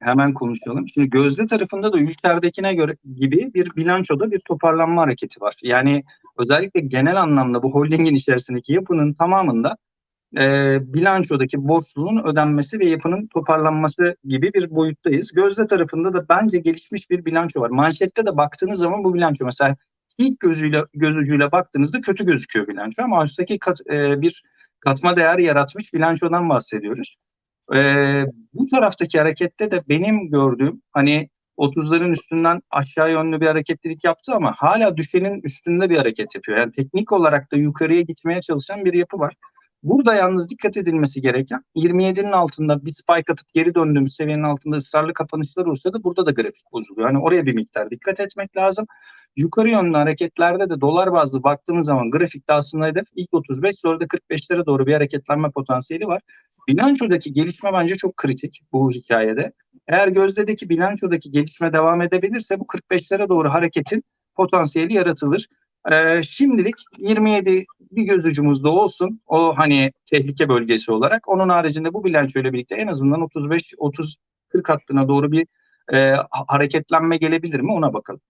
Hemen konuşalım. Şimdi gözde tarafında da Ülker'dekine göre gibi bir bilançoda bir toparlanma hareketi var. Yani özellikle genel anlamda bu holdingin içerisindeki yapının tamamında e, bilançodaki borçluluğun ödenmesi ve yapının toparlanması gibi bir boyuttayız. Gözde tarafında da bence gelişmiş bir bilanço var. Manşette de baktığınız zaman bu bilanço mesela ilk gözüyle göz ucuyla baktığınızda kötü gözüküyor bilanço ama üstteki kat, e, bir katma değer yaratmış bilançodan bahsediyoruz. E, bu taraftaki harekette de benim gördüğüm hani 30'ların üstünden aşağı yönlü bir hareketlilik yaptı ama hala düşenin üstünde bir hareket yapıyor. Yani teknik olarak da yukarıya gitmeye çalışan bir yapı var. Burada yalnız dikkat edilmesi gereken 27'nin altında bir spike atıp geri döndüğümüz seviyenin altında ısrarlı kapanışlar olsa da burada da grafik bozuluyor. Hani oraya bir miktar dikkat etmek lazım. Yukarı yönlü hareketlerde de dolar bazlı baktığımız zaman grafikte aslında hedef ilk 35 sonra da 45'lere doğru bir hareketlenme potansiyeli var. Bilançodaki gelişme bence çok kritik bu hikayede. Eğer gözdedeki bilançodaki gelişme devam edebilirse bu 45'lere doğru hareketin potansiyeli yaratılır. Ee, şimdilik 27 bir göz ucumuzda olsun. O hani tehlike bölgesi olarak. Onun haricinde bu bilançoyla birlikte en azından 35 30 40 hattına doğru bir e, hareketlenme gelebilir mi ona bakalım.